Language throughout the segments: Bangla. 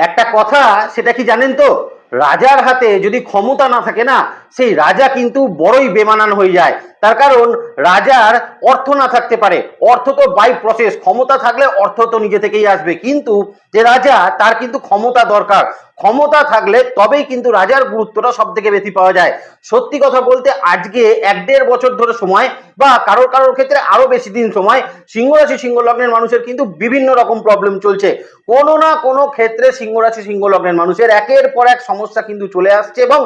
একটা কথা সেটা কি জানেন তো? রাজার হাতে যদি ক্ষমতা না থাকে না সেই রাজা কিন্তু বড়ই বেমানান হয়ে যায়। তার কারণ রাজার অর্থ না থাকতে পারে। অর্থ তো বাই প্রসেস ক্ষমতা থাকলে অর্থ তো নিজে থেকেই আসবে। কিন্তু যে রাজা, তার কিন্তু ক্ষমতা দরকার। ক্ষমতা থাকলে তবেই কিন্তু রাজার গুরুত্বটা সব থেকে বেশি পাওয়া যায়। সত্যি কথা বলতে আজকে এক দেড় বছর ধরে সময় বা কারোর কারোর ক্ষেত্রে আরও বেশি দিন সময় সিংহ রাশি সিংহ লগ্নের মানুষের কিন্তু বিভিন্ন রকম প্রবলেম চলছে। কোনো না কোনো ক্ষেত্রে সিংহ রাশি সিংহ লগ্নের মানুষের একের পর এক সমস্যা কিন্তু চলে আসছে এবং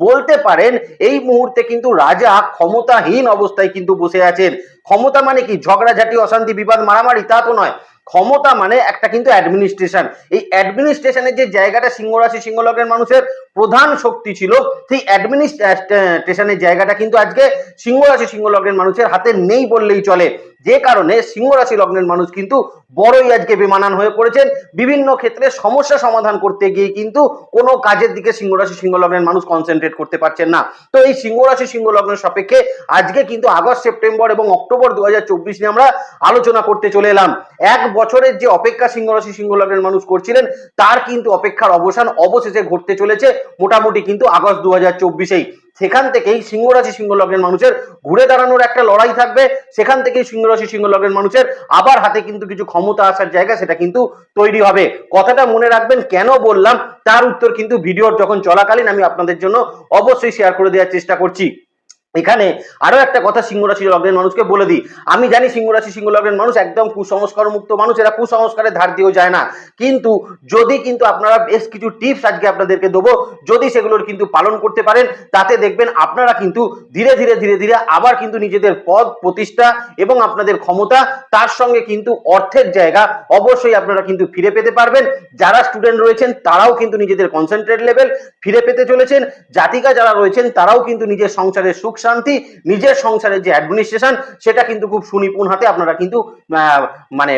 বলতে পারেন, এই মুহূর্তে কিন্তু রাজা ক্ষমতাহীন অবস্থায় কিন্তু বসে আছেন। ক্ষমতা মানে কি? ঝগড়াঝাটি, অশান্তি, বিবাদ, মারামারি, তা তো নয়। ক্ষমতা মানে একটা কিন্তু অ্যাডমিনিস্ট্রেশন এই অ্যাডমিনিস্ট্রেশনের যে জায়গাটা সিংহ রাশি সিংহ লগ্নের মানুষের প্রধান শক্তি ছিল, সেই অ্যাডমিনিস্ট্রেশনের জায়গাটা কিন্তু আজকে সিংহ রাশি সিংহ লগ্নের মানুষের হাতে নেই বললেই চলে। যে কারণে সিংহ রাশি লগ্নের মানুষ কিন্তু বড়ই আজকে বেমানান হয়ে পড়েছেন। বিভিন্ন ক্ষেত্রে সমস্যা সমাধান করতে গিয়ে কিন্তু কোনো কাজের দিকে সিংহ রাশি সিংহ লগ্নের মানুষ কনসেন্ট্রেট করতে পারছেন না। তো এই সিংহ রাশি সিংহ লগ্নের সাপেক্ষে আজকে কিন্তু আগস্ট, সেপ্টেম্বর এবং অক্টোবর দু হাজার চব্বিশ নিয়ে আমরা আলোচনা করতে চলে এলাম। এক বছরের যে অপেক্ষা সিংহ রাশি সিংহ লগ্নের মানুষ করছিলেন, তার কিন্তু অপেক্ষার অবসান অবশেষে ঘটতে চলেছে। মোটামুটি কিন্তু আগস্ট দু হাজার চব্বিশেই। সেখান থেকেই সিংহ রাশি সিংহ লগ্নের মানুষের ঘুরে দাঁড়ানোর একটা লড়াই থাকবে। সেখান থেকেই সিংহ রাশি সিংহ লগ্নের মানুষের আবার হাতে কিন্তু কিছু ক্ষমতা আসার জায়গা সেটা কিন্তু তৈরি হবে। কথাটা মনে রাখবেন, কেন বললাম? তার উত্তর কিন্তু ভিডিওর যখন চলাকালীন আমি আপনাদের জন্য অবশ্যই শেয়ার করে দেওয়ার চেষ্টা করছি। এখানে আরও একটা কথা সিংহ রাশি লগ্নের মানুষকে বলে দিই। আমি জানি সিংহ রাশি, সিংহ লগ্নের মানুষ একদম কুসংস্কার মুক্ত মানুষ, এরা কুসংস্কারের ধার দিয়েও যায় না। কিন্তু যদি কিন্তু আপনারা বেশ কিছু টিপস আজকে আপনাদেরকে দেবো, যদি সেগুলোর কিন্তু পালন করতে পারেন, তাতে দেখবেন আপনারা কিন্তু ধীরে ধীরে ধীরে ধীরে আবার কিন্তু নিজেদের পদ, প্রতিষ্ঠা এবং আপনাদের ক্ষমতা, তার সঙ্গে কিন্তু অর্থের জায়গা অবশ্যই আপনারা কিন্তু ফিরে পেতে পারবেন। যারা স্টুডেন্ট রয়েছেন, তারাও কিন্তু নিজেদের কনসেন্ট্রেট লেভেল ফিরে পেতে চলেছেন। জাতিকা যারা রয়েছেন, তারাও কিন্তু নিজের সংসারের সুখ শান্তি নিজের সংসারের যে অ্যাডমিনিস্ট্রেশন সেটা কিন্তু খুব সুনিপুণ হাতে আপনারা কিন্তু মানে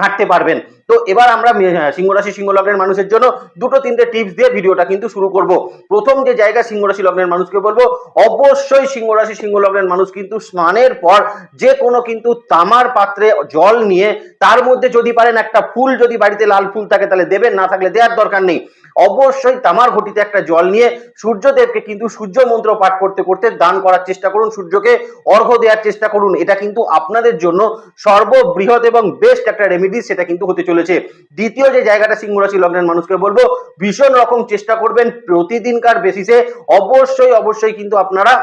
ঘাঁটতে পারবেন। তো এবার আমরা আহ, সিংহ লগ্নের মানুষের জন্য দুটো তিনটে টিপস দিয়ে ভিডিওটা কিন্তু শুরু করব। প্রথম যে জায়গা সিংহ রাশি লগ্নের মানুষকে বলব অবশ্যই সিংহ রাশি সিংহ লগ্নের মানুষ কিন্তু স্নানের পর যে কোনো কিন্তু তামার পাত্রে জল নিয়ে তার মধ্যে যদি পারেন একটা ফুল যদি বাড়িতে লাল ফুল থাকে তাহলে দেবেন না থাকলে দেওয়ার দরকার নেই। অবশ্যই তামার ঘটিতে একটা জল নিয়ে সূর্যদেবকে কিন্তু সূর্য মন্ত্র পাঠ করতে করতে দান করার চেষ্টা করুন, সূর্যকে অর্ঘ দেওয়ার চেষ্টা করুন। এটা কিন্তু আপনাদের জন্য সর্ববৃহৎ এবং বেস্ট একটা রেমেডি সেটা কিন্তু হতে চলেছে। দ্বিতীয় যে জায়গাটা সিংহ রাশি লগ্নের মানুষকে বলব, ভীষণ রকম চেষ্টা করবেন প্রতিদিনকার বেসিসে অবশ্যই অবশ্যই কিন্তু আপনারা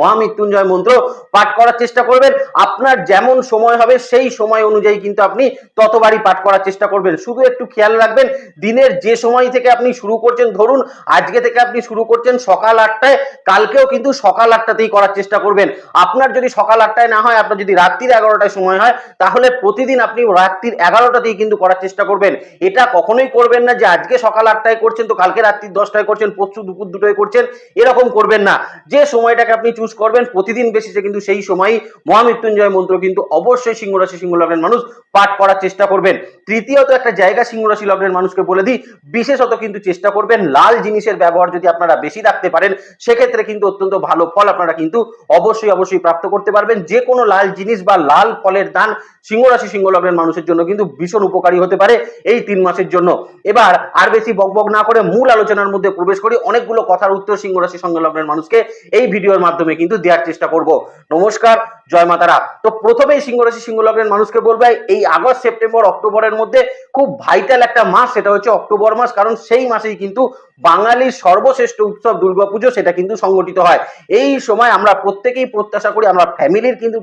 মহামৃত্যুঞ্জয় মন্ত্র পাঠ করার চেষ্টা করবেন। আপনার যেমন সময় হবে, সেই সময় অনুযায়ী কিন্তু আপনি ততবারই পাঠ করার চেষ্টা করবেন। শুধু একটু খেয়াল রাখবেন, দিনের যে সময় থেকে আপনি শুরু করছেন, ধরুন আজকে থেকে আপনি শুরু করছেন সকাল আটটায়, কালকেও কিন্তু সকাল আটটাতেই করার চেষ্টা করবেন। আপনার যদি সকাল আটটায় না হয়, আপনার যদি রাত্রির এগারোটায় সময় হয়, তাহলে প্রতিদিন আপনি রাত্রির এগারোটাতেই কিন্তু করার চেষ্টা করবেন। এটা কখনোই করবেন না যে আজকে সকাল আটটায় করছেন, তো কালকে রাত্রির দশটায় করছেন, পরশু দুপুর দুটোয় করছেন, এরকম করবেন না। যে সময়টাকে আপনি চুজ করবেন। প্রতিদিন বেসিসে কিন্তু সেই সময় মহামৃত্যুঞ্জয় মন্ত্র কিন্তু অবশ্যই সিংহ রাশি সিংহ লগ্নের মানুষ পাঠ করার চেষ্টা করবেন। তৃতীয়ত একটা জায়গা সিংহ রাশি লগ্নের মানুষকে বলে দিই, বিশেষত কিন্তু চেষ্টা করবেন লাল জিনিসের ব্যবহার যদি আপনারা বেশি রাখতে পারেন, সেক্ষেত্রে কিন্তু অত্যন্ত ভালো ফল আপনারা কিন্তু অবশ্যই অবশ্যই প্রাপ্ত করতে পারবেন। যে কোনো লাল জিনিস বা লাল ফলের দান সিংহ রাশি সিংহ লগ্নের মানুষের জন্য কিন্তু ভীষণ উপকারী হতে পারে এই তিন মাসের জন্য। এবার আর বেশি বকবক না করে মূল আলোচনার মধ্যে প্রবেশ করি। অনেকগুলো কথার উত্তর সিংহ রাশি সিংহ লগ্নের মানুষকে এই ভিডিওর মাধ্যমে কিন্তু দেওয়ার চেষ্টা করব। নমস্কার জয় মাতারা তো প্রথমেই সিংহ রাশি সিংহ লগ্নের মানুষকে বলবে, এই আগস্ট, সেপ্টেম্বর, অক্টোবরের মধ্যে খুব ভাইটাল একটা মাস, সেটা হচ্ছে অক্টোবর মাস, কারণ সেই মাসেই কিন্তু বাঙালির সর্বশ্রেষ্ঠ উৎসব দুর্গাপুজো, সেটা কিন্তু সংগঠিত হয়। এই সময় আমরা প্রত্যেকেই প্রত্যাশা করি, আমরা ফ্যামিলির কিন্তু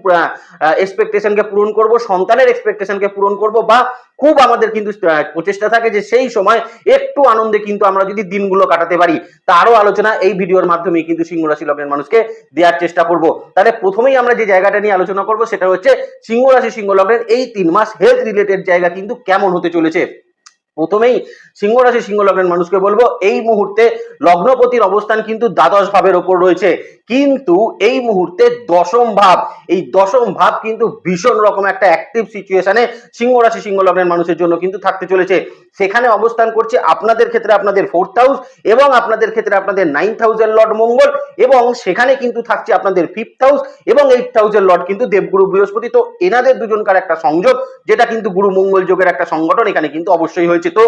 এক্সপেকটেশনকে পূরণ করব, সন্তানের এক্সপেকটেশনকে পূরণ করব, বা খুব আমাদের কিন্তু প্রচেষ্টা থাকে যে সেই সময় একটু আনন্দে কিন্তু আমরা যদি দিনগুলো কাটাতে পারি। তারও আলোচনা এই ভিডিওর মাধ্যমে কিন্তু সিংহ রাশি লগ্নের মানুষকে দেওয়ার চেষ্টা করব। তাহলে প্রথমেই আমরা যে জায়গাটা নিয়ে আলোচনা করব, সেটা হচ্ছে সিংহ রাশি, সিংহ লগ্নের এই তিন মাস হেলথ রিলেটেড জায়গা কিন্তু কেমন হতে চলেছে? প্রথমেই সিংহ রাশি, সিংহ লগ্নের মানুষকে বলব, এই মুহূর্তে লগ্নপতির অবস্থান কিন্তু দ্বাদশ ভাবের ওপর রয়েছে। কিন্তু এই মুহূর্তে দশম ভাব, এই দশম ভাব কিন্তু ভীষণ রকম একটা অ্যাক্টিভ সিচুয়েশনে সিংহ রাশি, সিংহ লগ্নের মানুষের জন্য কিন্তু থাকতে চলেছে। সেখানে অবস্থান করছে আপনাদের ক্ষেত্রে আপনাদের ফোর্থ হাউস এবং আপনাদের ক্ষেত্রে আপনাদের নাইন্থ হাউসের লর্ড মঙ্গল এবং সেখানে কিন্তু থাকছে আপনাদের ফিফথ হাউস এবং এইট হাউসের লর্ড কিন্তু দেবগুরু বৃহস্পতি। তো এনাদের দুজনকার একটা সংযোগ, যেটা কিন্তু গুরু মঙ্গল যোগের একটা সংগঠন এখানে কিন্তু অবশ্যই হয়েছে। তো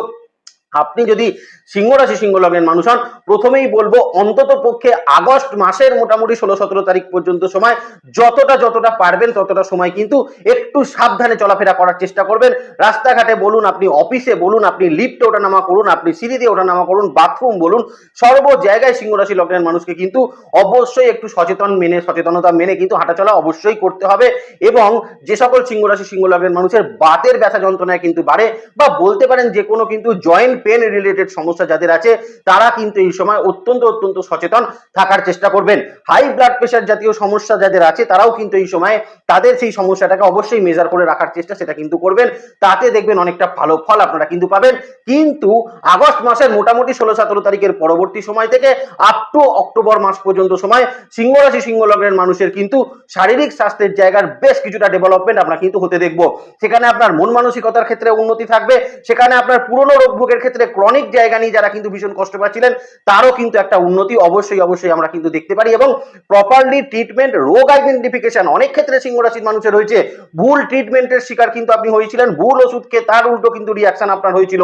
আপনি যদি সিংহ রাশি, সিংহ লগ্নের মানুষ হন, প্রথমেই বলব অন্তত পক্ষে আগস্ট মাসের মোটামুটি ষোলো, সতেরো তারিখ পর্যন্ত সময় যতটা যতটা পারবেন, ততটা সময় কিন্তু একটু সাবধানে চলাফেরা করার চেষ্টা করবেন। রাস্তাঘাটে বলুন আপনি, অফিসে বলুন আপনি, লিফটে ওঠানামা করুন, আপনি সিঁড়ি দিয়ে ওঠানামা করুন, বাথরুম বলুন, সর্ব জায়গায় সিংহ রাশি লগ্নের মানুষকে কিন্তু অবশ্যই একটু সচেতন মেনে, সচেতনতা মেনে কিন্তু হাঁটাচলা অবশ্যই করতে হবে এবং যে সকল সিংহ রাশি, সিংহ লগ্নের মানুষের বাতের ব্যথা যন্ত্রণায় কিন্তু বাড়ে বা বলতে পারেন যে কোনো কিন্তু জয়েন্ট পেন রিলেটেড সমস্যা যাদের আছে, তারা কিন্তু এই সময় অত্যন্ত অত্যন্ত সচেতন থাকার চেষ্টা করবেন। হাই ব্লাড প্রেশার জাতীয় সমস্যা যাদের আছে, তারাও কিন্তু এই সময় তাদের সেই সমস্যাটাকে অবশ্যই মেজার করে রাখার চেষ্টা সেটা কিন্তু করবেন। তাতে দেখবেন অনেকটা ভালো ফল আপনারা কিন্তু পাবেন। কিন্তু আগস্ট মাসের মোটামুটি ষোলো, সতেরো তারিখের পরবর্তী সময় থেকে আপ টু অক্টোবর মাস পর্যন্ত সময় সিংহ রাশি, সিংহ মানুষের কিন্তু শারীরিক স্বাস্থ্যের জায়গার বেশ কিছুটা ডেভেলপমেন্ট আমরা কিন্তু হতে দেখব। সেখানে আপনার মন মানসিকতার ক্ষেত্রে উন্নতি থাকবে। সেখানে আপনার পুরনো রোগ ভোগের ক্ষেত্রে ক্রনিক জায়গা নিয়ে যারা কিন্তু ভীষণ কষ্ট পাচ্ছিলেন, তারও কিন্তু একটা উন্নতি অবশ্যই অবশ্যই আমরা কিন্তু দেখতে পারি এবং প্রপারলি ট্রিটমেন্ট রোগ আইডেন্টিফিকেশন অনেক ক্ষেত্রে সিংহ রাশির মানুষের হয়েছে। ভুল ট্রিটমেন্টের শিকার কিন্তু আপনি হয়েছিলেন, ভুল ওষুধ খেয়ে তার উল্টো কিন্তু রিয়াকশন আপনার হয়েছিল।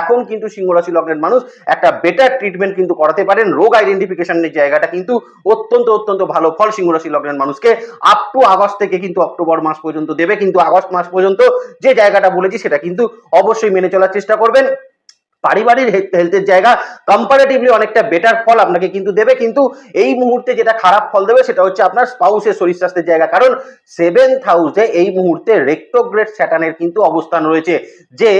এখন কিন্তু সিংহ রাশি লগ্নের মানুষ একটা বেটার ট্রিটমেন্ট কিন্তু করাতে পারেন, রোগ আইডেন্টিফিকেশনের জায়গাটা কিন্তু অত্যন্ত অত্যন্ত ভালো ফল সিংহ রাশি লগ্নের মানুষকে আপ টু আগস্ট থেকে কিন্তু অক্টোবর মাস পর্যন্ত দেবে। কিন্তু আগস্ট মাস পর্যন্ত যে জায়গাটা বলেছি সেটা কিন্তু অবশ্যই মেনে চলার চেষ্টা করবেন। পারিবারিক হেলথের জায়গা কম্পারেটিভলি অনেকটা বেটার ফল আপনাকে কিন্তু দেবে। কিন্তু এই মুহূর্তে যেটা খারাপ ফল দেবে সেটা হচ্ছে আপনার স্পাউসের শরীর স্বাস্থ্যের জায়গা। কারণ সেভেন্থ হাউসে এই মুহূর্তে রেক্টোগ্রেড স্যাটানের কিন্তু অবস্থান রয়েছে। যে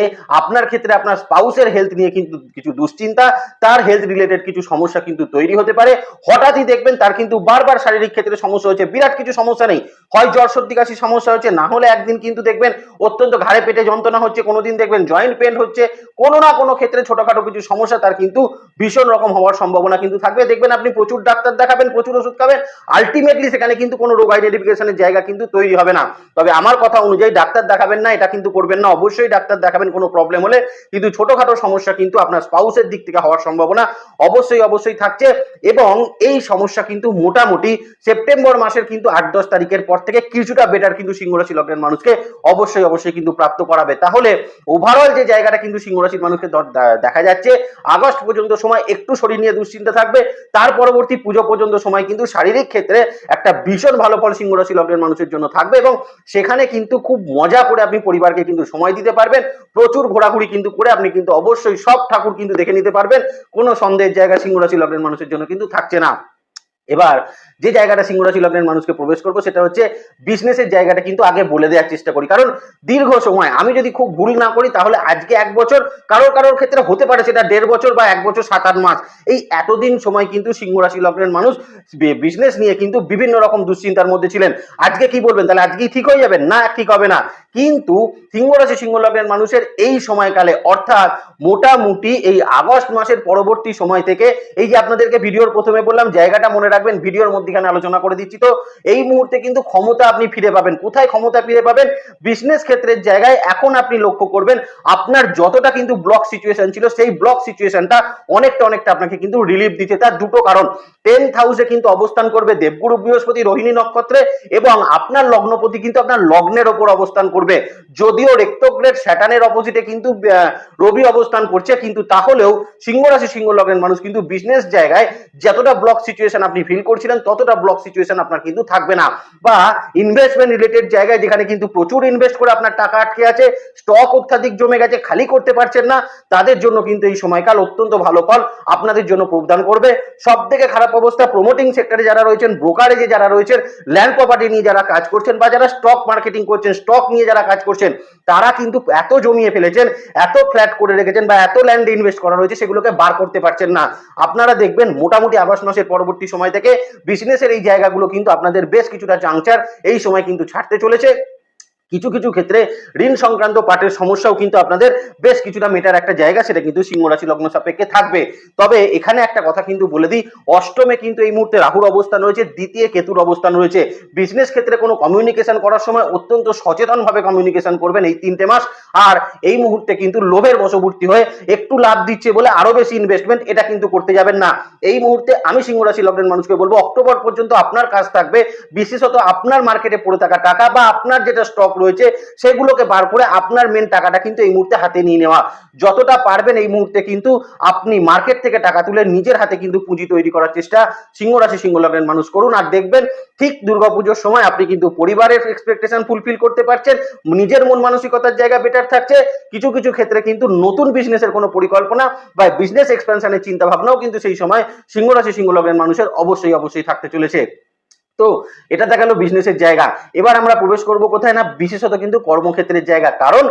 আপনার ক্ষেত্রে আপনার স্পাউসের হেলথ নিয়ে কিন্তু কিছু দুশ্চিন্তা, তার হেলথ রিলেটেড কিছু সমস্যা কিন্তু তৈরি হতে পারে। হঠাৎই দেখবেন তার কিন্তু বারবার শারীরিক ক্ষেত্রে সমস্যা হচ্ছে। বিরাট কিছু সমস্যা নেই। হয় জ্বর, সর্দি, কাশি সমস্যা হচ্ছে। না হলে একদিন কিন্তু দেখবেন অত্যন্ত ঘাড়ে পেটে যন্ত্রণা হচ্ছে। কোনোদিন দেখবেন জয়েন্ট পেন হচ্ছে। কোনো না কোনো ক্ষেত্রে ছোটখাটো কিছু সমস্যা, তার কিন্তু ভীষণ রকম হওয়ার সম্ভাবনা কিন্তু থাকবে। দেখবেন আপনি প্রচুর ডাক্তার দেখাবেন, প্রচুর ওষুধ খাবেন আলটিমেটলি সেখানে কিন্তু কোনো রোগ আইডেন্টিফিকেশনের জায়গা কিন্তু তৈরি হবে না। তবে আমার কথা অনুযায়ী ডাক্তার দেখাবেন না, এটা কিন্তু করবেন না। অবশ্যই ডাক্তার দেখাবেন, কোনো প্রবলেম হলে কিন্তু ছোটখাটো সমস্যা কিন্তু আপনার স্পাউসের দিক থেকে হওয়ার সম্ভাবনা অবশ্যই অবশ্যই থাকছে। এবং এই সমস্যা কিন্তু মোটামুটি সেপ্টেম্বর মাসের কিন্তু আট দশ তারিখের পর থেকে কিছুটা বেটার কিন্তু সিংহরাশি লগ্নের মানুষকে অবশ্যই অবশ্যই কিন্তু প্রাপ্ত করাবে। তাহলে ওভারঅল যে জায়গাটা কিন্তু সিংহরাশির মানুষকে দেখা যাচ্ছে। আগস্ট পর্যন্ত সময় একটু শরীর নিয়ে দুশ্চিন্তা থাকবে। তার পরবর্তী পুজো পর্যন্ত সময় কিন্তু শারীরিক ক্ষেত্রে একটা ভীষণ ভালো ফল সিংহরাশি লগ্নের মানুষের জন্য থাকবে এবং সেখানে কিন্তু খুব মজা করে আপনি পরিবারকে কিন্তু সময় দিতে পারবেন। প্রচুর ঘোরাঘুরি কিন্তু করে আপনি কিন্তু অবশ্যই সব ঠাকুর কিন্তু দেখে নিতে পারবেন। কোনো সন্দেহের জায়গা সিংহরাশি লগ্নের মানুষের জন্য কিন্তু থাকছে না। এবার যে জায়গাটা সিংহরাশি লগ্নের মানুষকে প্রবেশ করব সেটা হচ্ছে বিজনেসের জায়গাটা কিন্তু আগে বলে দেওয়ার চেষ্টা করি। কারণ দীর্ঘ সময় আমি যদি খুব ভুল না করি তাহলে আজকে এক বছর কারোর কারোর ক্ষেত্রে হতে পারে সেটা দেড় বছর বা এক বছর সাত আট মাস। এই এতদিন সময় কিন্তু সিংহরাশি লগ্নের মানুষ বিজনেস নিয়ে কিন্তু বিভিন্ন রকম দুশ্চিন্তার মধ্যে ছিলেন। আজকে কি বলবেন? তাহলে আজকেই ঠিক হয়ে যাবেন না, ঠিক হবে না। কিন্তু সিংহরাশি সিংহ লগ্নের মানুষের এই সময়কালে অর্থাৎ মোটামুটি এই আগস্ট মাসের পরবর্তী সময় থেকে এই যে আপনাদেরকে ভিডিওর প্রথমে বললাম, জায়গাটা মনে রাখবেন, ভিডিওর মধ্যখানে আলোচনা করে দিচ্ছি। তো এই মুহূর্তে কিন্তু ক্ষমতা আপনি ফিরে পাবেন। কোথায় ক্ষমতা ফিরে পাবেন? বিজনেস ক্ষেত্রের জায়গায় এখন আপনি লক্ষ্য করবেন, আপনার যতটা কিন্তু ব্লক সিচুয়েশন ছিল, সেই ব্লক সিচুয়েশনটা অনেকটা অনেকটা আপনাকে কিন্তু রিলিফ দিচ্ছে। তার দুটো কারণ। টেন্থ হাউসে কিন্তু অবস্থান করবে দেবগুরু বৃহস্পতি রোহিণী নক্ষত্রে এবং আপনার লগ্নপতি কিন্তু আপনার লগ্নের ওপর অবস্থান করবে। যদিও রেক্টোগ্রেড স্যাটানের অপোজিটে কিন্তু রবি অবস্থান করছে, কিন্তু তাহলেও সিংহ রাশি সিংহ লগ্নের মানুষ কিন্তু বিজনেস জায়গায় যতটা ব্লক সিচুয়েশন আপনি ফিল করছিলেন ততটা ব্লক সিচুয়েশন আপনার কিন্তু থাকবে না। বা ইনভেস্টমেন্ট রিলেটেড জায়গায় যেখানে কিন্তু প্রচুর ইনভেস্ট করে আপনার টাকা আটকে আছে স্টক অত্যাধিক জমে গেছে, খালি করতে পারছেন না, তাদের জন্য কিন্তু এই সময়কাল অত্যন্ত ভালো ফল আপনাদের জন্য প্রদান করবে। সব থেকে খারাপ অবস্থা প্রমোটিং সেক্টরে যারা রয়েছেন ব্রোকারেজে যারা রয়েছেন ল্যান্ড প্রপার্টি নিয়ে যারা কাজ করছেন বা যারা স্টক মার্কেটিং করছেন স্টক নিয়ে যারা কাজ করছেন, তারা কিন্তু এত জমিয়ে ফেলেছেন, এত ফ্ল্যাট করে রেখেছেন বা এত ল্যান্ডে ইনভেস্ট করা রয়েছে, সেগুলোকে বার করতে পারছেন না। আপনারা দেখবেন মোটামুটি আগস্ট মাসের পরবর্তী সময় থেকে বিজনেসের এই জায়গাগুলো কিন্তু আপনাদের বেশ কিছুটা জাংচার এই সময় কিন্তু ছাড়তে চলেছে। কিছু কিছু ক্ষেত্রে ঋণ সংক্রান্ত পাটের সমস্যাও কিন্তু আপনাদের বেশ কিছুটা মেটার একটা জায়গা, সেটা কিন্তু সিংহ রাশি লগ্ন সাপেক্ষে থাকবে। তবে এখানে একটা কথা কিন্তু বলে দিই, অষ্টমে কিন্তু এই মুহূর্তে রাহুর অবস্থান রয়েছে, দ্বিতীয় কেতুর অবস্থান রয়েছে। বিজনেস ক্ষেত্রে কোনো কমিউনিকেশন করার সময় অত্যন্ত সচেতনভাবে কমিউনিকেশন করবেন এই তিনটে মাস, আর এই মুহূর্তে কিন্তু লোভের বশবর্তী হয়ে একটু লাভ দিচ্ছে বলে আরও বেশি ইনভেস্টমেন্ট এটা কিন্তু করতে যাবেন না। এই মুহূর্তে আমি সিংহ রাশি লগ্নের মানুষকে বলব, অক্টোবর পর্যন্ত আপনার কাজ থাকবে, বিশেষত আপনার মার্কেটে পড়ে থাকা টাকা বা আপনার যেটা স্টক রয়েছে, সেগুলোকে বার করে আপনার মেন টাকাটা কিন্তু এই মুহূর্তে হাতে নিয়ে নেওয়া। যতটা পারবেন এই মুহূর্তে কিন্তু আপনি মার্কেট থেকে টাকা তুলে নিজের হাতে কিন্তু পুঁজি তৈরি করার চেষ্টা সিংহ রাশি সিংহ লগ্নের মানুষ করুন। আর দেখবেন, ঠিক দুর্গাপুজোর সময় আপনি কিন্তু পরিবারের এক্সপেকটেশন ফুলফিল করতে পারছেন, নিজের মন মানসিকতার জায়গা বেটার থাকছে। কিছু কিছু ক্ষেত্রে কিন্তু নতুন বিজনেসের কোনো পরিকল্পনা বা বিজনেস এক্সপেনশনের চিন্তা ভাবনাও কিন্তু সেই সময় সিংহ রাশি সিংহ লগ্নের মানুষের অবশ্যই অবশ্যই থাকতে চলেছে। তো এটা দেখাল বিজনেসের জায়গা। এবার আমরা প্রবেশ করব কোথায় না বিশেষত কিন্তু কর্মক্ষেত্রের জায়গা। কারণ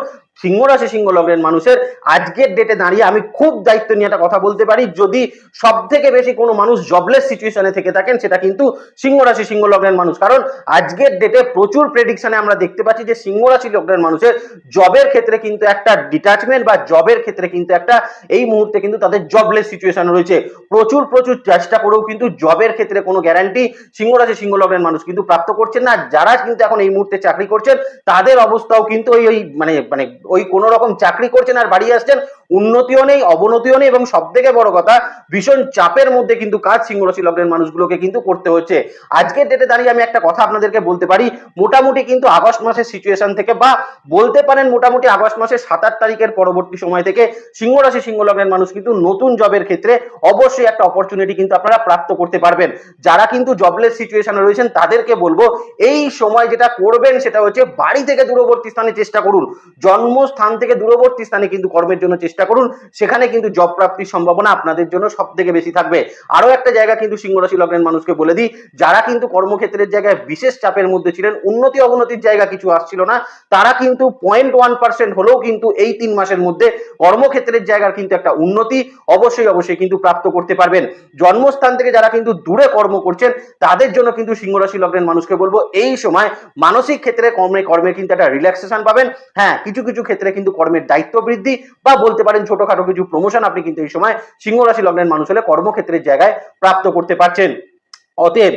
সিংহ রাশি, সিংহ লগ্নের মানুষের আজকের ডেটে দাঁড়িয়ে আমি খুব দায়িত্ব নিয়ে একটা কথা বলতে পারি, যদি সব থেকে বেশি কোনো মানুষ জবলেস সিচুয়েশনে থেকে থাকেন, সেটা কিন্তু সিংহ রাশি, সিংহ লগ্নের মানুষ। কারণ আজকের ডেটে প্রচুর প্রেডিকশনে আমরা দেখতে পাচ্ছি যে সিংহ রাশি লগ্নের মানুষের জবের ক্ষেত্রে কিন্তু একটা ডিটাচমেন্ট বা জবের ক্ষেত্রে কিন্তু একটা এই মুহূর্তে কিন্তু তাদের জবলেস সিচুয়েশন রয়েছে। প্রচুর প্রচুর চেষ্টা করেও কিন্তু জবের ক্ষেত্রে কোনো গ্যারান্টি সিংহ রাশি, সিংহ লগ্নের মানুষ কিন্তু প্রাপ্ত করছেন না। যারা কিন্তু এখন এই মুহূর্তে চাকরি করছেন, তাদের অবস্থাও কিন্তু ওই ওই মানে মানে ওই কোনো রকম চাকরি করছেন আর বাড়ি আসছেন উন্নতিও নেই, অবনতিও নেই এবং সব থেকে বড় কথা, ভীষণ চাপের মধ্যে কিন্তু কাজ সিংহ রাশি লগ্নের মানুষগুলোকে কিন্তু করতে হচ্ছে। আজকের ডেটে দাঁড়িয়ে আমি একটা কথা আপনাদেরকে বলতে পারি, মোটামুটি কিন্তু আগস্ট মাসের সিচুয়েশন থেকে বা বলতে পারেন মোটামুটি আগস্ট মাসের সাত আট তারিখের পরবর্তী সময় থেকে সিংহ রাশি সিংহ লগ্নের মানুষ কিন্তু নতুন জবের ক্ষেত্রে অবশ্যই একটা অপরচুনিটি কিন্তু আপনারা প্রাপ্ত করতে পারবেন। যারা কিন্তু জবলেস সিচুয়েশনে রয়েছেন, তাদেরকে বলব, এই সময় যেটা করবেন সেটা হচ্ছে বাড়ি থেকে দূরবর্তী স্থানে চেষ্টা করুন। জন্মস্থান থেকে দূরবর্তী স্থানে কিন্তু কর্মের জন্য চেষ্টা করুন। সেখানে কিন্তু জব প্রাপ্তির সম্ভাবনা আপনাদের জন্য সব থেকে বেশি থাকবে। আরও একটা জায়গা কিন্তু সিংহ রাশি লগ্নের মানুষকে বলে দিই, যারা কিন্তু কর্মক্ষেত্রের জায়গায় বিশেষ চাপের মধ্যে ছিলেন, উন্নতি অবনতির জায়গা কিছু আসছিল না, তারা কিন্তু পয়েন্ট ওয়ান পার্সেন্ট হলেও কিন্তু এই তিন মাসের মধ্যে কর্মক্ষেত্রের জায়গার কিন্তু একটা উন্নতি অবশ্যই অবশ্যই কিন্তু প্রাপ্ত করতে পারবেন। জন্মস্থান থেকে যারা কিন্তু দূরে কর্ম করছেন, তাদের জন্য কিন্তু সিংহ রাশি লগ্নের মানুষকে বলব, এই সময় মানসিক ক্ষেত্রে কর্মে কর্মে কিন্তু একটা রিল্যাক্সেশন পাবেন। হ্যাঁ কিছু কিছু ক্ষেত্রে কিন্তু কর্মের দায়িত্ব বৃদ্ধি বা বলতে পারেন ছোটখাটো কিছু প্রমোশন আপনি কিন্তু এই সময় সিংহ রাশি লগ্নের মানুষ হলে কর্মক্ষেত্রের জায়গায় প্রাপ্ত করতে পারছেন। অতএব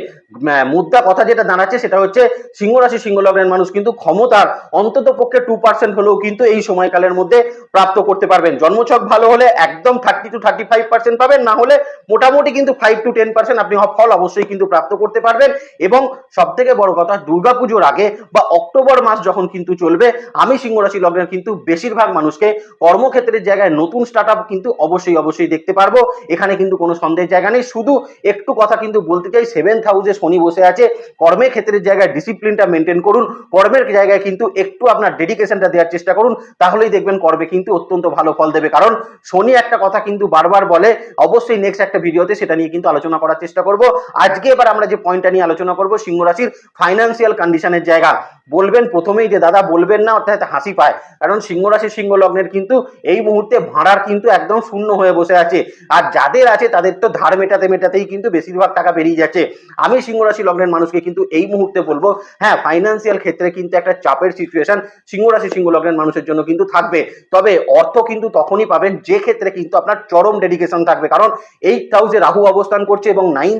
মুদ্রা কথা যেটা দাঁড়াচ্ছে সেটা হচ্ছে সিংহ রাশি সিংহ লগ্নের মানুষ কিন্তু ক্ষমতার অন্তত পক্ষে টু পার্সেন্ট হলেও কিন্তু এই সময়কালের মধ্যে প্রাপ্ত করতে পারবেন। জন্মছক ভালো হলে একদম thirty two thirty five percent পাবেন, না হলে মোটামুটি কিন্তু ফাইভ টু টেন পার্সেন্ট আপনি ফল অবশ্যই কিন্তু প্রাপ্ত করতে পারবেন। এবং সব থেকে বড় কথা, দুর্গাপুজোর আগে বা অক্টোবর মাস যখন কিন্তু চলবে, আমি সিংহ রাশি লগ্নের কিন্তু বেশিরভাগ মানুষকে কর্মক্ষেত্রের জায়গায় নতুন স্টার্ট কিন্তু অবশ্যই অবশ্যই দেখতে পারব। এখানে কিন্তু কোনো সন্দেহের জায়গা নেই। শুধু একটু কথা কিন্তু বলতে চাই সেভেন্থ হাউসে শনি বসে আছে। কর্মের ক্ষেত্রের জায়গায় ডিসিপ্লিনটা মেনটেন করুন, কর্মের জায়গায় কিন্তু একটু আপনার ডেডিকেশনটা দেওয়ার চেষ্টা করুন, তাহলেই দেখবেন কর্মে কিন্তু অত্যন্ত ভালো ফল দেবে। কারণ শনি একটা কথা কিন্তু বারবার বলে, অবশ্যই নেক্সট একটা ভিডিওতে সেটা নিয়ে কিন্তু আলোচনা করার চেষ্টা করব। আজকে এবার আমরা যে পয়েন্টটা নিয়ে আলোচনা করব, সিংহ রাশির ফাইন্যান্সিয়াল কন্ডিশনের জায়গা। বলবেন প্রথমেই যে দাদা বলবেন না, অর্থাৎ হাসি পায়। কারণ সিংহ রাশি, সিংহ লগ্নের কিন্তু এই মুহূর্তে ভাড়ার কিন্তু একদম শূন্য হয়ে বসে আছে। আর যাদের আছে, তাদের তো ধার মেটাতে মেটাতেই কিন্তু বেশিরভাগ টাকা বেরিয়ে যাচ্ছে। আমি সিংহ রাশি লগ্নের মানুষকে কিন্তু এই মুহূর্তে বলব হ্যাঁ ফাইন্যান্সিয়াল ক্ষেত্রে কিন্তু একটা চাপের সিচুয়েশন সিংহ রাশি, সিংহ লগ্নের মানুষের জন্য কিন্তু থাকবে। তবে অর্থ কিন্তু তখনই পাবেন যে ক্ষেত্রে কিন্তু আপনার চরম ডেডিকেশন থাকবে। কারণ এইট হাউসে রাহু অবস্থান করছে এবং নাইন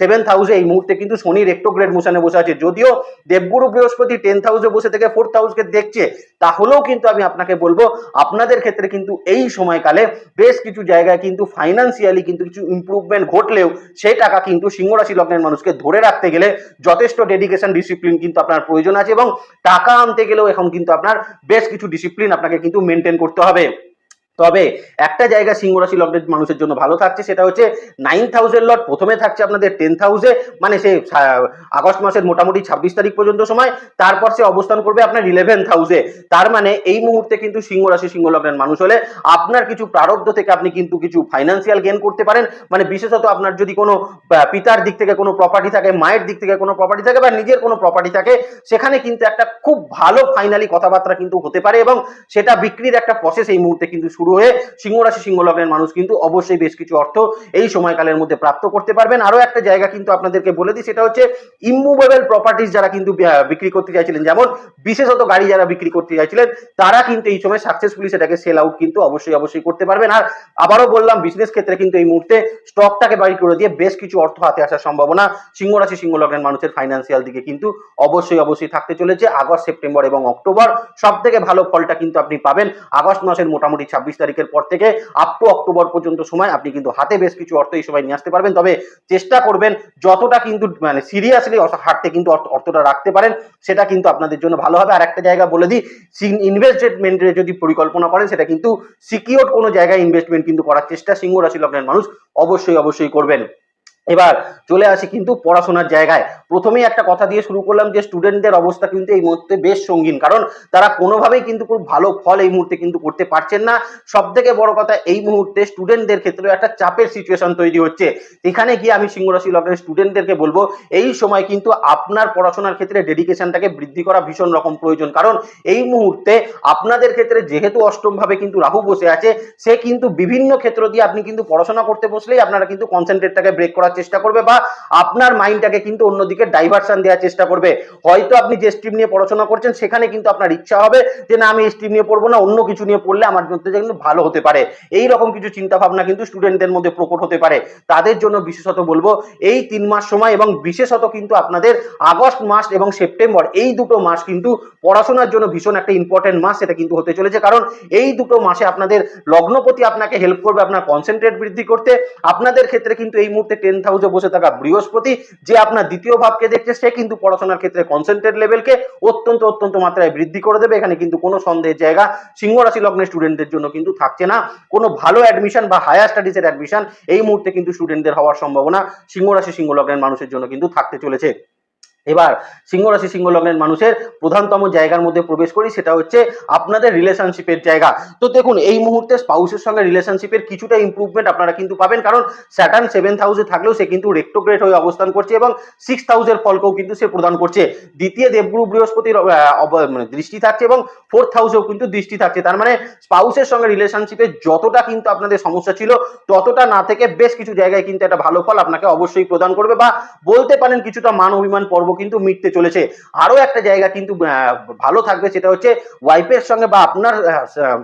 সেভেন্থ হাউসে এই মুহূর্তে কিন্তু শনি রেক্টোগ্রেড মোশনে বসে আছে। যদিও দেবগুরু বৃহস্পতি টেন্থ হাউসে বসে থেকে ফোর্থ হাউসকে দেখছে, তাহলেও কিন্তু আমি আপনাকে বলব, আপনাদের ক্ষেত্রে কিন্তু এই সময়কালে বেশ কিছু জায়গায় কিন্তু ফাইন্যান্সিয়ালি কিন্তু কিছু ইমপ্রুভমেন্ট ঘটলেও সেই টাকা কিন্তু সিংহ রাশি লগ্নের মানুষকে ধরে রাখতে গেলে যথেষ্ট ডেডিকেশন ডিসিপ্লিন কিন্তু আপনার প্রয়োজন আছে এবং টাকা আনতে গেলেও এখন কিন্তু আপনার বেশ কিছু ডিসিপ্লিন আপনাকে কিন্তু মেনটেন করতে হবে। তবে একটা জায়গা সিংহ রাশি লগ্নের মানুষের জন্য ভালো থাকছে, সেটা হচ্ছে নাইন্থ হাউসের লট প্রথমে থাকছে আপনাদের টেন্থ হাউসে মানে সে আগস্ট মাসের মোটামুটি ছাব্বিশ তারিখ পর্যন্ত সময়, তারপর সে অবস্থান করবে আপনার ইলেভেন্থ হাউসে তার মানে এই মুহূর্তে কিন্তু সিংহ রাশি, সিংহ লগ্নের মানুষ হলে আপনার কিছু প্রারব্ধ থেকে আপনি কিন্তু কিছু ফাইন্যান্সিয়াল গেন করতে পারেন মানে বিশেষত আপনার যদি কোনো পিতার দিক থেকে কোনো প্রপার্টি থাকে, মায়ের দিক থেকে কোনো প্রপার্টি থাকে, বা নিজের কোনো প্রপার্টি থাকে, সেখানে কিন্তু একটা খুব ভালো ফাইনালি কথাবার্তা কিন্তু হতে পারে এবং সেটা বিক্রির একটা প্রসেস এই মুহূর্তে কিন্তু শুরু হয়ে সিংহ লগ্নের মানুষ কিন্তু অবশ্যই বেশ কিছু অর্থ এই সময়কালের মধ্যে প্রাপ্ত করতে পারবেন। আরও একটা জায়গা কিন্তু আপনাদেরকে বলে দিই, সেটা হচ্ছে ইমুভেবল প্রপার্টিজ যারা কিন্তু বিক্রি করতে চাইছিলেন, যেমন বিশেষত গাড়ি যারা বিক্রি করতে চাইছিলেন, তারা কিন্তু এই সময় সাকসেসফুলি সেটাকে সেল আউট কিন্তু অবশ্যই অবশ্যই করতে পারবেন। আর আবারও বললাম বিজনেস ক্ষেত্রে কিন্তু এই মুহূর্তে স্টকটাকে বাড়ি করে দিয়ে বেশ কিছু অর্থ হাতে আসার সম্ভাবনা সিংহ রাশি, সিংহ লগ্নের মানুষের ফাইন্যান্সিয়াল দিকে কিন্তু অবশ্যই অবশ্যই থাকতে চলেছে। আগস্ট, সেপ্টেম্বর এবং অক্টোবর সব থেকে ভালো ফলটা কিন্তু আপনি পাবেন। আগস্ট মাসের মোটামুটি ছাব্বিশ তারিখের পর থেকে আপ টু অক্টোবর পর্যন্ত সময় আপনি কিন্তু হাতে বেশ কিছু অর্থ এই সময় নিয়ে আসতে পারবেন। তবে চেষ্টা করবেন যতটা কিন্তু মানে সিরিয়াসলি হাতে কিন্তু অর্থটা রাখতে পারেন, সেটা কিন্তু আপনাদের জন্য ভালো হবে। আর একটা জায়গা বলে দিই ইনভেস্টমেন্টের যদি পরিকল্পনা করেন, সেটা কিন্তু সিকিওর কোনো জায়গায় ইনভেস্টমেন্ট কিন্তু করার চেষ্টা, সিংহ রাশি লগ্নের মানুষ অবশ্যই অবশ্যই করবেন। এবার চলে আসি কিন্তু পড়াশোনার জায়গায়। প্রথমেই একটা কথা দিয়ে শুরু করলাম যে স্টুডেন্টদের অবস্থা কিন্তু এই মুহূর্তে বেশ সঙ্গীন। কারণ তারা কোনোভাবেই কিন্তু খুব ভালো ফল এই মুহূর্তে কিন্তু করতে পারছেন না। সব থেকে বড় কথা, এই মুহূর্তে স্টুডেন্টদের ক্ষেত্রে একটা চাপের সিচুয়েশন তৈরি হচ্ছে। এখানে গিয়ে আমি সিংহরাশি লগ্নের স্টুডেন্টদেরকে বলব, এই সময় কিন্তু আপনার পড়াশোনার ক্ষেত্রে ডেডিকেশনটাকে বৃদ্ধি করা ভীষণ রকম প্রয়োজন। কারণ এই মুহূর্তে আপনাদের ক্ষেত্রে যেহেতু অষ্টমভাবে কিন্তু রাহু বসে আছে, সে কিন্তু বিভিন্ন ক্ষেত্র দিয়ে আপনি কিন্তু পড়াশোনা করতে বসলেই আপনারা কিন্তু কনসেন্ট্রেটটাকে ব্রেক করার চেষ্টা করবে বা আপনার মাইন্ডটাকে কিন্তু অন্যদিকে ডাইভারশন দেওয়ার চেষ্টা করবে। হয়তো আপনি যে স্ট্রিম নিয়ে পড়াশোনা করছেন, সেখানে কিন্তু আপনার ইচ্ছা হবে যে না, আমি স্ট্রিম নিয়ে পড়ব না, অন্য কিছু নিয়ে পড়লে আমার মধ্যে কিন্তু ভালো হতে পারে। এই রকম কিছু চিন্তা ভাবনা কিন্তু স্টুডেন্টদের মধ্যে প্রকট হতে পারে। তাদের জন্য বিশেষত বলব, এই তিন মাস সময় এবং বিশেষত কিন্তু আপনাদের আগস্ট মাস এবং সেপ্টেম্বর, এই দুটো মাস কিন্তু পড়াশোনার জন্য ভীষণ একটা ইম্পর্টেন্ট মাস সেটা কিন্তু হতে চলেছে। কারণ এই দুটো মাসে আপনাদের লগ্নপতি আপনাকে হেল্প করবে, আপনার কনসেন্ট্রেট বৃদ্ধি করতে। আপনাদের ক্ষেত্রে কিন্তু এই মুহূর্তে টেন্থ হাউসে বসে থাকা বৃহস্পতি, যে আপনার দ্বিতীয় ভাবকে দেখছে, সে কিন্তু পড়াশোনার ক্ষেত্রে কনসেন্ট্রেট লেভেলকে অত্যন্ত অত্যন্ত মাত্রায় বৃদ্ধি করে দেবে। এখানে কিন্তু কোনো সন্দেহের জায়গা সিংহ রাশি লগ্নের স্টুডেন্টদের জন্য কিন্তু থাকছে না। কোনো ভালো অ্যাডমিশন বা হায়ার স্টাডিজের অ্যাডমিশন এই মুহূর্তে কিন্তু স্টুডেন্টদের হওয়ার সম্ভাবনা সিংহ রাশি সিংহ লগ্নের মানুষের জন্য কিন্তু থাকতে চলেছে। এবার সিংহ রাশি সিংহ লগ্নের মানুষের প্রধানতম জায়গার মধ্যে প্রবেশ করি, সেটা হচ্ছে আপনাদের রিলেশনশিপের জায়গা। তো দেখুন, এই মুহূর্তে স্পাউসের সঙ্গে রিলেশনশিপের কিছুটা ইমপ্রুভমেন্ট আপনারা কিন্তু পাবেন, কারণ স্যাটার্ন সেভেন্থ হাউসে থাকলেও সে কিন্তু রেক্টোগ্রেট হয়ে অবস্থান করছে এবং সিক্স হাউসের ফলকেও কিন্তু সে প্রদান করছে। দ্বিতীয় দেবগুরু বৃহস্পতির মানে দৃষ্টি থাকছে এবং ফোর্থ হাউসেও কিন্তু দৃষ্টি থাকছে। তার মানে স্পাউসের সঙ্গে রিলেশনশিপে যতটা কিন্তু আপনাদের সমস্যা ছিল, ততটা না থেকে বেশ কিছু জায়গায় কিন্তু একটা ভালো ফল আপনাকে অবশ্যই প্রদান করবে বা বলতে পারেন কিছুটা মান অভিমান পর্ব কিন্তু মিটতে চলেছে। আরও একটা জায়গা কিন্তু ভালো থাকবে সেটা হচ্ছে ওয়াইফের সঙ্গে বা আপনার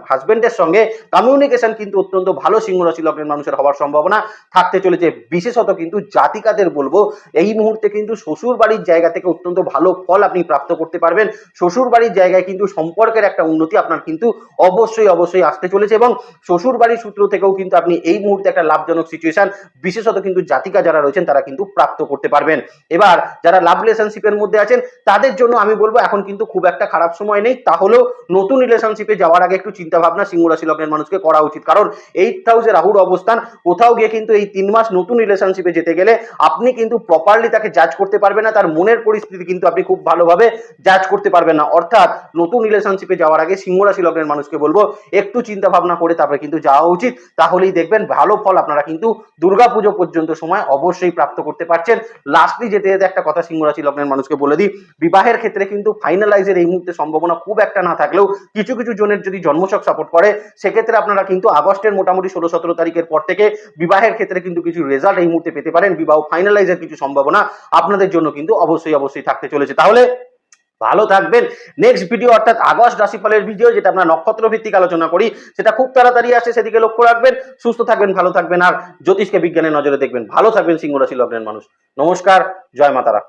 হাজবেন্ডের সঙ্গে কমিউনিকেশন কিন্তু অত্যন্ত ভালো সিংহ রাশি লগ্নের মানুষের হওয়ার সম্ভাবনা থাকতে চলেছে। বিশেষত কিন্তু জাতিকাদের বলব, এই মুহূর্তে কিন্তু শ্বশুর বাড়ির জায়গা থেকে অত্যন্ত ভালো ফল আপনি প্রাপ্ত করতে পারবেন। শ্বশুর বাড়ির জায়গায় কিন্তু সম্পর্কের একটা উন্নতি আপনার কিন্তু অবশ্যই অবশ্যই আসতে চলেছে এবং শ্বশুর বাড়ির সূত্র থেকেও কিন্তু আপনি এই মুহূর্তে একটা লাভজনক সিচুয়েশন বিশেষত কিন্তু জাতিকা যারা রয়েছেন তারা কিন্তু প্রাপ্ত করতে পারবেন। এবার যারা লাভ রিলেশনশিপের মধ্যে আছেন, তাদের জন্য আমি বলব এখন কিন্তু খুব একটা খারাপ সময় নেই। তাহলেও নতুন রিলেশনশিপে যাওয়ার আগে একটু চিন্তা ভাবনা সিংহ রাশি লগ্নের মানুষকে করা উচিত। কারণ এইট হাউসে রাহুর অবস্থান, কোথাও গিয়ে কিন্তু এই তিন মাস নতুন রিলেশনশিপে যেতে গেলে আপনি কিন্তু প্রপারলি তাকে জাজ করতে পারবেন না, তার মনের পরিস্থিতি কিন্তু আপনি খুব ভালোভাবে জাজ করতে পারবেন না। অর্থাৎ নতুন রিলেশনশিপে যাওয়ার আগে সিংহ রাশি লগ্নের মানুষকে বলব, একটু চিন্তা ভাবনা করে তারপরে কিন্তু যাওয়া উচিত। তাহলেই দেখবেন ভালো ফল আপনারা কিন্তু দুর্গাপুজো পর্যন্ত সময় অবশ্যই প্রাপ্ত করতে পারছেন। লাস্টলি যেতে যেতে একটা কথা সিংহ রাশি লগ্নের মানুষকে বলে দিই, বিবাহের ক্ষেত্রে কিন্তু ফাইনালাইজের এই মুহূর্তে সম্ভাবনা খুব একটা না থাকলেও কিছু কিছু জনের যদি জন্মছক সাপোর্ট করে, সেক্ষেত্রে আপনারা কিন্তু আগস্টের মোটামুটি ষোলো, সতেরো তারিখের পর থেকে বিবাহের ক্ষেত্রে কিন্তু কিছু রেজাল্ট এই মুহূর্তে পেতে পারেন। বিবাহ ফাইনালাইজের কিছু সম্ভাবনা আপনাদের জন্য কিন্তু অবশ্যই অবশ্যই থাকতে চলেছে। তাহলে ভালো থাকবেন। নেক্সট ভিডিও অর্থাৎ আগস্ট রাশিফলের ভিডিও যেটা আমরা নক্ষত্র ভিত্তিক আলোচনা করি, সেটা খুব তাড়াতাড়ি আসে, সেদিকে লক্ষ্য রাখবেন। সুস্থ থাকবেন, ভালো থাকবেন, আর জ্যোতিষকে বিজ্ঞানের নজরে দেখবেন। ভালো থাকবেন সিংহ রাশি লগ্নের মানুষ। নমস্কার, জয় মাতারা।